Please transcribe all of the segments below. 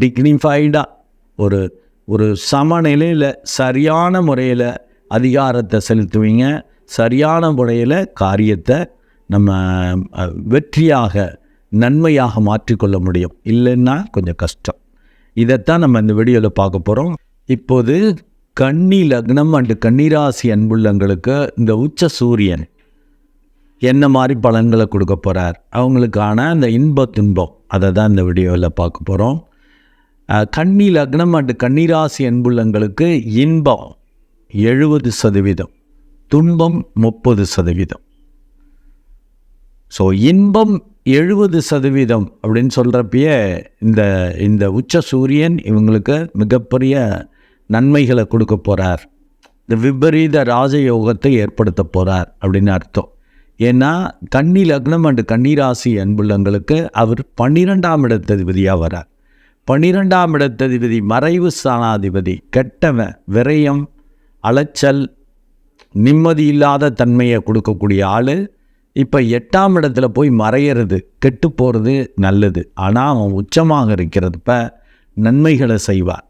டிக்னிஃபைடாக ஒரு ஒரு சமநிலையில் சரியான முறையில் அதிகாரத்தை செலுத்துவீங்க. சரியான முறையில் காரியத்தை நம்ம வெற்றியாக நன்மையாக மாற்றிக்கொள்ள முடியும். இல்லைன்னா கொஞ்சம் கஷ்டம். இதைத்தான் நம்ம இந்த வீடியோவில் பார்க்க போகிறோம் இப்போது கன்னி லக்னம் அண்டு கன்னிராசி அன்புள்ளங்களுக்கு இந்த உச்ச சூரியன் என்ன மாதிரி பலன்களை கொடுக்க போகிறார் அவங்களுக்கான அந்த இன்ப துன்பம். அதை தான் இந்த வீடியோவில் பார்க்க போகிறோம் கன்னி லக்னம் அண்டு கன்னிராசி அன்புள்ளங்களுக்கு இன்பம் எழுபது சதவீதம் துன்பம் முப்பது சதவீதம். ஸோ இன்பம் எழுபது சதவீதம் அப்படின்னு சொல்கிறப்பயே இந்த இந்த உச்ச சூரியன் இவங்களுக்கு மிகப்பெரிய நன்மைகளை கொடுக்க போகிறார் இந்த விபரீத ராஜயோகத்தை ஏற்படுத்த போகிறார் அப்படின்னு அர்த்தம். ஏன்னா கன்னி லக்னம் அண்டு கன்னிராசி அன்புள்ளங்களுக்கு அவர் பன்னிரெண்டாம் இடத்ததிபதியாக வரார். பன்னிரெண்டாம் இடத்ததிபதி மறைவு ஸ்தானாதிபதி கெட்டவன் விரயம் அலைச்சல் நிம்மதி இல்லாத தன்மையை கொடுக்கக்கூடிய ஆள். இப்போ எட்டாம் இடத்துல போய் மறையிறது கெட்டு போகிறது நல்லது. ஆனால் அவன் உச்சமாக இருக்கிறப்ப நன்மைகளை செய்வார்.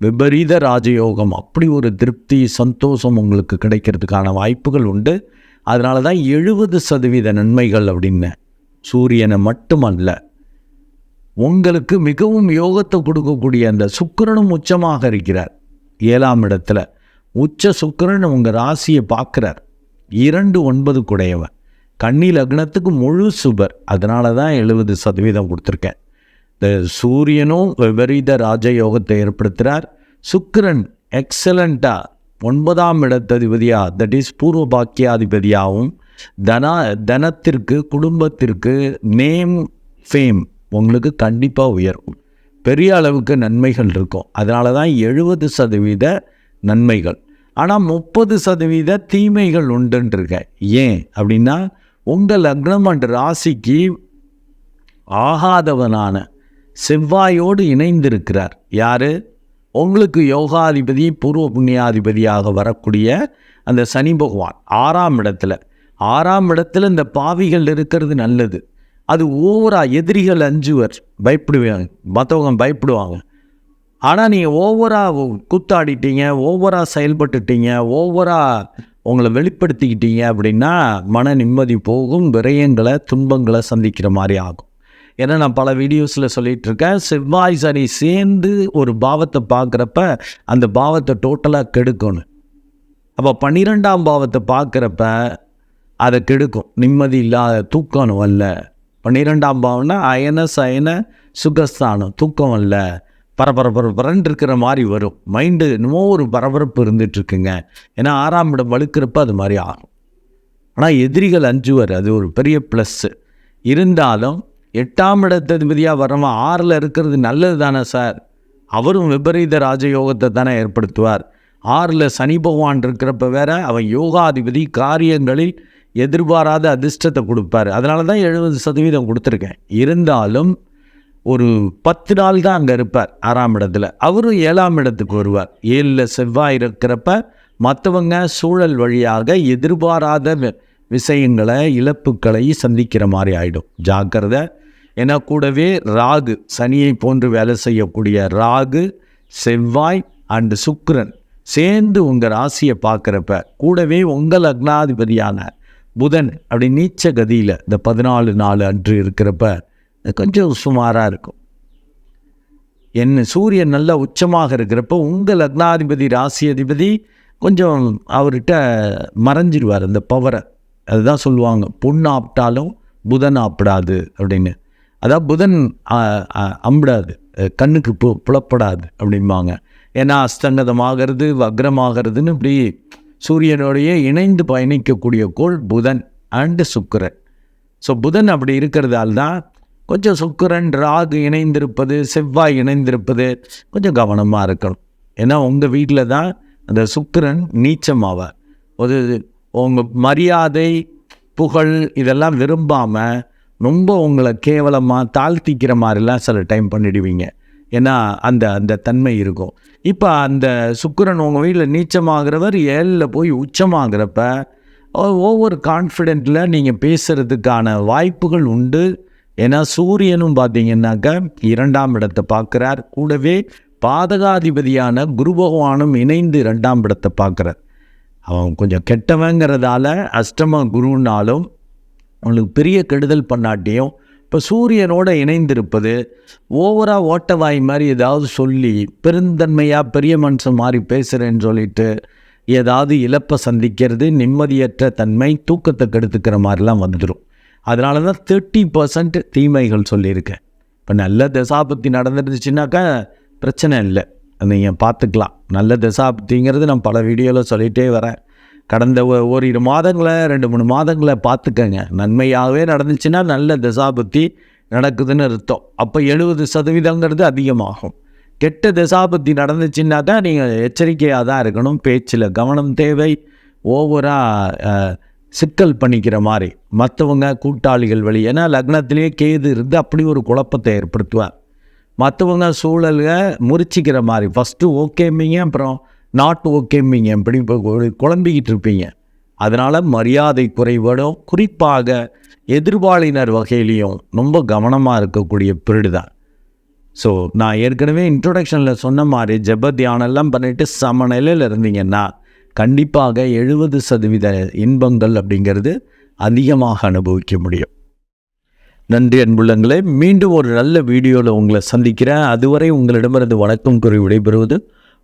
விபரீத ராஜயோகம் அப்படி ஒரு திருப்தி சந்தோஷம் உங்களுக்கு கிடைக்கிறதுக்கான வாய்ப்புகள் உண்டு. அதனால தான் எழுபது சதவீத நன்மைகள் அப்படின்னு சூரியனை மட்டுமல்ல உங்களுக்கு மிகவும் யோகத்தை கொடுக்கக்கூடிய அந்த சுக்கரனும் உச்சமாக இருக்கிறார். ஏழாம் இடத்துல உச்ச சுக்கிரன் உங்கள் ராசியை பார்க்குறார். இரண்டு ஒன்பது குடையவன். கன்னி லக்னத்துக்கு முழு சுபர். அதனால தான் எழுபது சதவீதம் கொடுத்துருக்கேன். இந்த சூரியனும் விபரீத ராஜயோகத்தை ஏற்படுத்துகிறார் சுக்கரன் எக்ஸலண்ட்டாக ஒன்பதாம் இடத்ததிபதியாக தட் இஸ் பூர்வ பாக்கியாதிபதியாகவும் தனா தனத்திற்கு குடும்பத்திற்கு நேம் ஃபேம் உங்களுக்கு கண்டிப்பாக உயரும் பெரிய அளவுக்கு நன்மைகள் இருக்கும். அதனால தான் எழுபது சதவீத நன்மைகள். ஆனால் முப்பது சதவீத தீமைகள் உண்டுன்றிருக்க. ஏன்? அப்படின்னா உங்கள் லக்னம் அண்ட் ராசிக்கு ஆகாதவனான செவ்வாயோடு இணைந்திருக்கிறார். யார்? உங்களுக்கு யோகாதிபதி பூர்வ புண்ணியாதிபதியாக வரக்கூடிய அந்த சனி பகவான். ஆறாம் இடத்துல. ஆறாம் இடத்துல இந்த பாவிகள் இருக்கிறது நல்லது. அது ஓவரா எதிரிகள் அஞ்சுவர். பயப்படுவாங்க. மற்றவங்க பயப்படுவாங்க. ஆனால் நீங்கள் ஓவராக கூத்தாடிட்டீங்க ஓவராக செயல்பட்டுட்டீங்க ஓவராக உங்களை வெளிப்படுத்திக்கிட்டீங்க அப்படின்னா மன நிம்மதி போகும் விரயங்களை துன்பங்களை சந்திக்கிற மாதிரி ஆகும். ஏன்னா நான் பல வீடியோஸில் சொல்லிகிட்டு இருக்கேன் செவ்வாய் சனி சேர்ந்து ஒரு பாவத்தை பார்க்குறப்ப அந்த பாவத்தை டோட்டலாக கெடுக்கணும். அப்போ பன்னிரெண்டாம் பாவத்தை பார்க்குறப்ப அதை கெடுக்கும். நிம்மதி இல்லாத தூக்கணும் அல்ல. பன்னிரெண்டாம் பாவம்னா அயன சயன சுகஸ்தானம். தூக்கம் இல்லை. பரபரபரபரன்னு இருக்கிற மாதிரி வரும். மைண்டு என்னமோ ஒரு பரபரப்பு இருந்துகிட்ருக்குங்க ஏன்னா ஆறாம் இடம் வலுக்கிறப்ப அது மாதிரி ஆகும். ஆனால் எதிரிகள் அஞ்சுவர் அது ஒரு பெரிய ப்ளஸ்ஸு இருந்தாலும் எட்டாம் இடத்ததிபதியாக வரவன் ஆறில் இருக்கிறது நல்லது தானே சார்? அவரும் விபரீத ராஜயோகத்தை தானே ஏற்படுத்துவார். ஆறில் சனி பகவான் இருக்கிறப்ப வேற அவன் யோகாதிபதி காரியங்களில் எதிர்பாராத அதிர்ஷ்டத்தை கொடுப்பார். அதனால தான் எழுபது சதவீதம் கொடுத்துருக்கேன். இருந்தாலும் ஒரு பத்து நாள் தான் அங்கே இருப்பார் ஆறாம் இடத்துல. அவரும் ஏழாம் இடத்துக்கு வருவார். ஏழில் செவ்வாய் இருக்கிறப்ப மற்றவங்க சூழல் வழியாக எதிர்பாராத விஷயங்களை இழப்புக்களை சந்திக்கிற மாதிரி ஆகிடும் ஜாக்கிரதை. ஏன்னா கூடவே ராகு சனியை போன்று வேலை செய்யக்கூடிய ராகு செவ்வாய் அண்டு சுக்கரன் சேர்ந்து உங்கள் ராசியை பார்க்குறப்ப கூடவே உங்கள் லக்னாதிபதியான புதன் அப்படி நீச்ச கதியில் இந்த பதினாலு நாள் அன்று இருக்கிறப்ப கொஞ்சம் சுமாராக இருக்கும். என்ன சூரியன் நல்லா உச்சமாக இருக்கிறப்ப உங்கள் லக்னாதிபதி ராசி அதிபதி கொஞ்சம் அவர்கிட்ட மறைஞ்சிடுவார் அந்த பவரை அதுதான் சொல்லுவாங்க பொண்ணு ஆப்பிட்டாலும் புதன் ஆப்பிடாது அப்படின்னு. அதான் புதன் அம்பிடாது கண்ணுக்கு பு புலப்படாது அப்படிம்பாங்க. ஏன்னா அஸ்தங்கதமாகிறது வக்ரமாகிறதுன்னு இப்படி சூரியனோடையே இணைந்து பயணிக்கக்கூடிய கோள் புதன் அண்டு சுக்கரன். ஸோ புதன் அப்படி இருக்கிறதால் தான் கொஞ்சம் சுக்கிரன் ராகு இணைந்திருப்பது செவ்வாய் இணைந்திருப்பது கொஞ்சம் கவனமாக இருக்கணும். ஏன்னா உங்கள் வீட்டில் தான் அந்த சுக்கிரன் நீச்சமாவார். ஒரு உங்கள் மரியாதை புகழ் இதெல்லாம் விரும்பாமல் ரொம்ப உங்களை கேவலமாக தாழ்த்திக்கிற மாதிரிலாம் சில டைம் பண்ணிடுவீங்க. ஏன்னா அந்த அந்த தன்மை இருக்கும். இப்போ அந்த சுக்கிரன் உங்கள் வீட்டில் நீச்சமாகிறவர் ஏழில் போய் உச்சமாகிறப்ப ஒவ்வொரு கான்ஃபிடென்ட்டில் நீங்கள் பேசுகிறதுக்கான வாய்ப்புகள் உண்டு. ஏன்னா சூரியனும் பார்த்தீங்கன்னாக்கா இரண்டாம் இடத்தை பார்க்குறார் கூடவே பாதகாதிபதியான குரு பகவானும் இணைந்து இரண்டாம் இடத்தை பார்க்குறார் அவன் கொஞ்சம் கெட்டவங்கிறதால அஷ்டம குருனாலும் அவனுக்கு பெரிய கெடுதல் பண்ணாட்டியும் இப்போ சூரியனோட இணைந்திருப்பது ஓவராக ஓட்டவாய் மாதிரி ஏதாவது சொல்லி பெருந்தன்மையாக பெரிய மனுஷன் மாதிரி பேசுகிறேன்னு சொல்லிட்டு ஏதாவது இழப்பை சந்திக்கிறது நிம்மதியற்ற தன்மை தூக்கத்தை கெடுத்துக்கிற மாதிரிலாம் வந்துடும் அதனால தான் தேர்ட்டி பர்சன்ட் தீமைகள் சொல்லியிருக்கேன் இப்போ நல்ல தசாபத்தி நடந்துருந்துச்சுனாக்கா பிரச்சனை இல்லை. நீங்கள் பார்த்துக்கலாம். நல்ல தசாபத்திங்கிறது நான் பல வீடியோவில் சொல்லிகிட்டே வரேன். கடந்த ஓரிரு மாதங்களை ரெண்டு மூணு மாதங்களை பார்த்துக்கங்க. நன்மையாகவே நடந்துச்சுன்னா நல்ல தசாபத்தி நடக்குதுன்னு அர்த்தம். அப்போ எழுபது சதவீதங்கிறது அதிகமாகும். கெட்ட தசாபத்தி நடந்துச்சுன்னா தான் நீங்கள் எச்சரிக்கையாக தான் இருக்கணும். பேச்சில் கவனம் தேவை. ஓவராக சிக்கல் பண்ணிக்கிற மாதிரி மற்றவங்க கூட்டாளிகள் வழி ஏன்னா லக்னத்திலேயே கேது இருந்து அப்படி ஒரு குழப்பத்தை ஏற்படுத்துவார். மற்றவங்க சூழலை முறிச்சிக்கிற மாதிரி ஃபஸ்ட்டு ஓகேம்பிங்க அப்புறம் நாட் ஓகேம்பிங்க இப்படி குழம்பிக்கிட்டு இருப்பீங்க. அதனால் மரியாதை குறைபாடும் குறிப்பாக எதிர்பாலினர் வகையிலையும் ரொம்ப கவனமாக இருக்கக்கூடிய பீரியடு தான். ஸோ நான் ஏற்கனவே இன்ட்ரொடக்ஷனில் சொன்ன மாதிரி ஜெப தியானம்லாம் பண்ணிவிட்டு சமநிலையில் இருந்தீங்கன்னா கண்டிப்பாக எழுபது சதவீத இன்பங்கள் அப்படிங்கிறது அதிகமாக அனுபவிக்க முடியும். நன்றி அன்புள்ளங்களே. மீண்டும் ஒரு நல்ல வீடியோவில் உங்களை சந்திக்கிறேன். அதுவரை உங்களிடமிருந்து வணக்கம் கூறி விடைபெறுவது